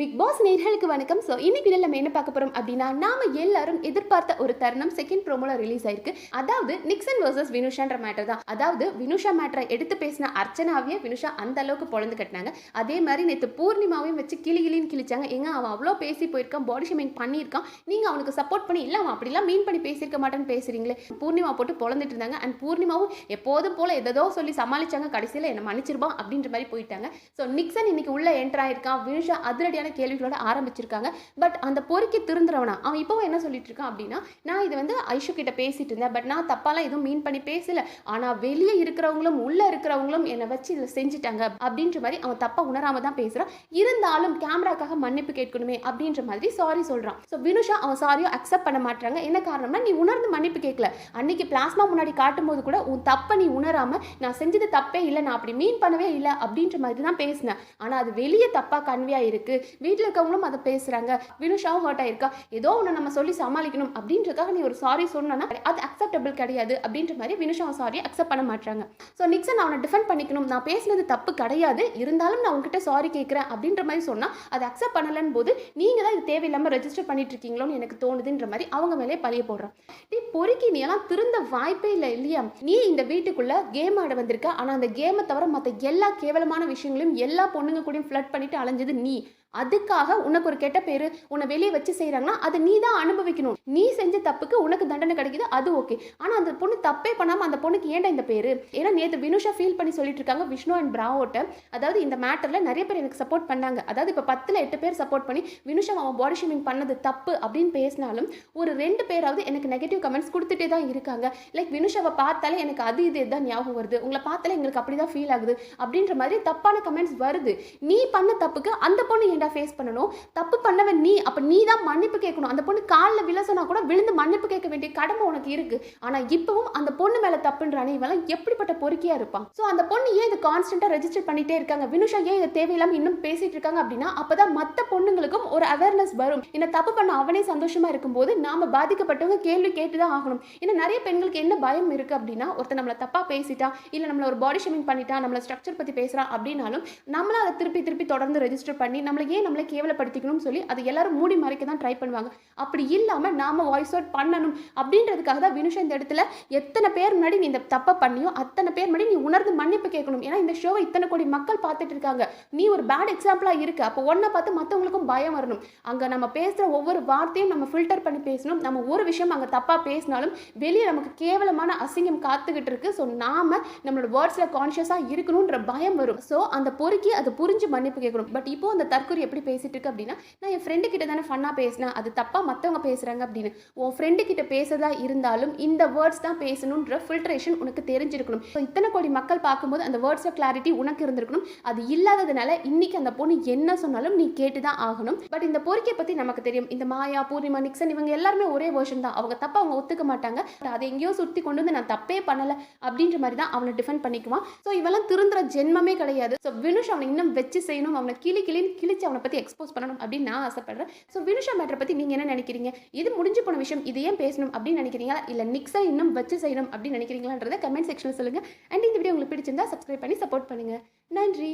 Big pass நேர்களுக்கு வணக்கம். So இன்னைக்கு நம்ம என்ன பார்க்க போறோம் அப்படின்னா நாம எல்லாரும் எதிர்பார்த்த ஒரு தருணம் செகண்ட் ப்ரோமோல ரிலீஸ் ஆயிருக்கு. அதாவது நிக்சன் வர்சஸ் வினுஷான்ற மேட்டர் தான். அதாவது வினுஷா மேட்டரை எடுத்து பேசின அர்ச்சனாவையே வினுஷா அந்த அளவுக்கு பொழந்து கட்டினாங்க. அதே மாதிரி நேற்று பூர்ணிமாவையும் வச்சு கிளி கிளின்னு கிழிச்சாங்க. எங்க அவன் அவ்வளோ பேசி போயிருக்கான் பாடி ஷேமிங் பண்ணியிருக்கான். நீங்க அவனுக்கு சப்போர்ட் பண்ணி இல்லை அவன் அப்படிலாம் மீன் பண்ணி பேசியிருக்க மாட்டேன்னு பேசுறீங்களே. பூர்ணிமா போட்டு பொழந்துட்டு இருந்தாங்க. அண்ட் பூர்ணிமாவும் எப்போதும் போல எதோ சொல்லி சமாளிச்சாங்க. கடைசியில் என்ன மன்னிச்சிருப்பான் அப்படின்ற மாதிரி போயிட்டாங்க. ஸோ நிக்சன் இன்னைக்கு உள்ள என்டர் ஆயிருக்கான். வினுஷா அதிரடியான கேள்விகளோட ஆரம்பிச்சிருக்காங்க. பட் அந்த பொறுக்கி திருந்துறவனா? அவன் இப்போ என்ன சொல்லிட்டு இருக்கான் அப்படின்னா நான் இது வந்து ஐஷு கிட்ட பேசிட்டு இருந்தேன். பட் நான் தப்பாலாம் எதுவும் மீன் பண்ணி பேசல. ஆனா வெளியே இருக்கிறவங்களும் உள்ள இருக்கிறவங்களும் என்னை வச்சு இதில் செஞ்சுட்டாங்க. அப்படின்ற மாதிரி அவன் தப்பா உணராம தான் பேசுறான். இருந்தாலும் கேமராக்காக மன்னிப்பு கேட்கணுமே அப்படின்ற மாதிரி சாரி சொல்றான். ஸோ வினுஷா அவன் சாரியும் அக்செப்ட் பண்ண மாட்டாங்க என்ன காரணம்னா நீ உணர்ந்து மன்னிப்பு கேட்கல. அன்னைக்கு பிளாஸ்மா முன்னாடி காட்டும்போது கூட உன் தப்பை நீ உணராம நான் செஞ்சது தப்பே இல்லை. நான் அப்படி மீன் பண்ணவே இல்லை. அப்படின்ற மாதிரி தான் பேசினேன். ஆனா அது வெளியே தப்பா கன்வே ஆயிருக்கு. வீட்டில் இருக்கவங்களும் அதை பேசுகிறாங்க வினுஷாவும் ஹர்ட் ஆயிருக்கா? ஏதோ ஒன்று நம்ம சொல்லி சமாளிக்கணும் அப்படின்றதுக்காக நீ ஒரு சாரி சொன்னா அது அக்செப்டபிள் கிடையாது அப்படின்ற மாதிரி வினுஷா சாரி அக்செப்ட் பண்ண மாட்டாங்க ஸோ நிக்சன் அவனை டிஃபெண்ட் பண்ணிக்கணும். நான் பேசினது தப்பு கிடையாது. இருந்தாலும் நான் உங்ககிட்ட சாரி கேட்குறேன் அப்படின்ற மாதிரி சொன்னால் அதை அக்செப்ட் பண்ணலன்னு போது நீங்கள் தான் இது தேவையில்லாமல் ரெஜிஸ்டர் பண்ணிட்டு இருக்கீங்களோன்னு எனக்கு தோணுதுன்ற மாதிரி அவங்க மேலே பழிய போடுறான். நீ பொறுக்கி நீ எல்லாம் திருந்த வாய்ப்பே இல்லை இல்லையா? நீ இந்த வீட்டுக்குள்ளே கேம் ஆட வந்திருக்க. ஆனால் அந்த கேமை தவிர மற்ற எல்லா கேவலமான விஷயங்களையும் எல்லா பொண்ணுங்க கூடயும் ஃப்ளட் பண்ணிட்டு அலைஞ்சது நீ. அதுக்காக உனக்கு ஒரு கெட்ட பேர் உன்னை வெளியே வச்சு செய்கிறாங்கன்னா அதை நீ தான் அனுபவிக்கணும். நீ செஞ்ச தப்புக்கு உனக்கு தண்டனை கிடைக்குது அது ஓகே. ஆனால் அந்த பொண்ணு தப்பே பண்ணாமல் அந்த பொண்ணுக்கு ஏன்டா இந்த பேர்? ஏன்னா நேற்று வினுஷா ஃபீல் பண்ணி சொல்லிட்டு இருக்காங்க விஷ்ணு அண்ட் பிராவோட்ட. அதாவது இந்த மேட்டரில் நிறைய பேர் எனக்கு சப்போர்ட் பண்ணாங்க. அதாவது இப்போ பத்தில் எட்டு பேர் சப்போர்ட் பண்ணி வினுஷா அவன் பாடி ஷேமிங் பண்ணது தப்பு அப்படின்னு பேசினாலும் ஒரு ரெண்டு பேராவது எனக்கு நெகட்டிவ் கமெண்ட்ஸ் கொடுத்துட்டே தான் இருக்காங்க. லைக் வினுஷாவை பார்த்தாலே எனக்கு அது இது தான் ஞாபகம் வருது. உங்களை பார்த்தாலே எங்களுக்கு அப்படி தான் ஃபீல் ஆகுது. அப்படின்ற மாதிரி தப்பான கமெண்ட்ஸ் வருது. நீ பண்ண தப்புக்கு அந்த பொண்ணு ஏன்டா ஃபேஸ் பண்ணணும். தப்பு பண்ணவன் நீ. அப்போ நீ தான் மன்னிப்பு கேட்கணும். அந்த பொண்ணு காலில் விழ கூட விழுந்து மன்னிப்பு கேட்க வேண்டிய கடமை உனக்கு இருக்கு. ஆனால் இப்போவும் அந்த பொண்ணு மேலே தப்புன்றானே இவெல்லாம் எப்படிப்பட்ட பொறுக்கியாக இருப்பான்? ஸோ அந்த பொண்ணு ஏன் இது கான்ஸ்டண்ட்டாக ரெஜிஸ்டர் பண்ணிட்டே இருக்காங்க? வினுஷா ஏன் இதை தேவையில்லாமல் இன்னும் பேசிட்டு இருக்காங்க அப்படின்னா அப்பதான் மற்ற பொண்ணுங்களுக்கும் ஒரு அவேர்னஸ் வரும். என்ன தப்பு பண்ண அவனே சந்தோஷமா இருக்கும்போது நாம பாதிக்கப்பட்டவங்க கேள்வி கேட்டு தான் ஆகணும். ஏன்னா நிறைய பெண்களுக்கு என்ன பயம் இருக்கு அப்படின்னா ஒருத்தர் நம்மளை தப்பா பேசிட்டா இல்லை நம்மள ஒரு பாடி ஷேமிங் பண்ணிட்டா நம்மளை ஸ்ட்ரக்சர் பற்றி பேசுறான் அப்படின்னாலும் நம்மள அதை திருப்பி திருப்பி தொடர்ந்து ரெஜிஸ்டர் பண்ணி நம்மளை ஏன் நம்மளை கேவலப்படுத்திக்கணும்னு சொல்லி அது எல்லாரும் மூடி மறைக்க தான் ட்ரை பண்ணுவாங்க. அப்படி இல்லாமல் நாம வாய்ஸ் அவுட் பண்ணணும் அப்படின்றதுக்காக தான் வினுஷா இந்த இடத்துல எத்தனை பேர் முன்னாடி நீ இந்த தப்பை பண்ணியோ அத்தனை பேர் முன்னாடி நீ உணர்ந்து மன்னிப்பு கேட்கணும். ஏன்னா இந்த ஷோவை இத்தனை கோடி மக்கள் பார்த்துட்டு இருக்காங்க. நீ ஒரு பேட் எக்ஸாம்பிளாக இருக்கு. அப்போ ஒன்றை பார்த்து மற்றவங்களுக்கும் பயம் வரணும். அங்கே நம்ம பேசுகிற ஒவ்வொரு வார்த்தையும் நம்ம ஃபில்டர் பண்ணி பேசணும். நம்ம ஒரு விஷயம் அங்கே தப்பாக பேசினாலும் வெளியே நமக்கு கேவலமான அசிங்கம் காத்துக்கிட்டு இருக்கு. ஸோ நாம நம்மளோட வேர்ட்ஸில் கான்ஷியஸாக இருக்கணும்ன்ற பயம் வரும். ஸோ அந்த பொறுக்கி அதை புரிஞ்சு மன்னிப்பு கேட்கணும். பட் இப்போ அந்த தற்கொலை எப்படி பேசிகிட்டு இருக்கு அப்படின்னா நான் என் ஃப்ரெண்டு கிட்ட தானே ஃபன்னாக பேசினேன் அது தப்பாக மற்றவங்க பேசுகிறாங்க அப்படின்னு. உன் ஃப்ரெண்டு கிட்ட பேசுறதா இருந்தாலும் இந்த வேர்ட்ஸ் தான் பேசணுன்ற ஃபில்ட்ரேஷன் உனக்கு தெரிஞ்சிருக்கணும். ஸோ இத்தனை கோடி மக்கள் பார்க்கும்போது அந்த வேர்ட்ஸ் கிளாரிட்டி உனக்கு இருந்திருக்கணும். அது இல்லாததுனால இன்னைக்கு அந்த பொண்ணு என்ன சொன்னாலும் நீ கேட்டு தான் ஆகணும். பட் இந்த பொறுக்கை பற்றி நமக்கு தெரியும். இந்த மாயா பூர்ணிமா நிக்சன் இவங்க எல்லாருமே ஒரே வேர்ஷன் தான். அவங்க தப்பாக அவங்க ஒத்துக்க மாட்டாங்க. But அதை எங்கேயோ சுற்றி கொண்டு வந்து நான் தப்பே பண்ணலை அப்படின்ற மாதிரி தான் அவனை டிஃபெண்ட் பண்ணிக்குவான். ஸோ இவெல்லாம் திருந்துற ஜென்மமே கிடையாது. ஸோ வினுஷ் அவனை இன்னும் வச்சு செய்யணும். அவனை கிளி கிளின்னு கிழிச்சு அவனை பத்தி எக்ஸ்போஸ் பண்ணணும் அப்படின்னு நான் ஆசைப்படுறேன். ஸோ வினுஷா மேட்டரை பத்தி நீங்க என்ன நினைக்கிறீங்க? இது முடிஞ்சு போன விஷயம் இது ஏன் பேசணும் அப்படின்னு நினைக்கிறீங்களா? இல்ல நிக்ஸை இன்னும் வச்சு செய்யணும் அப்படின்னு நினைக்கிறீங்களான்றதை கமெண்ட் செக்ஷனில் சொல்லுங்க. அண்ட் இந்த வீடியோ உங்களுக்கு பிடிச்சிருந்தா சப்ஸ்கிரைப் பண்ணி சப்போர்ட் பண்ணுங்க. நன்றி.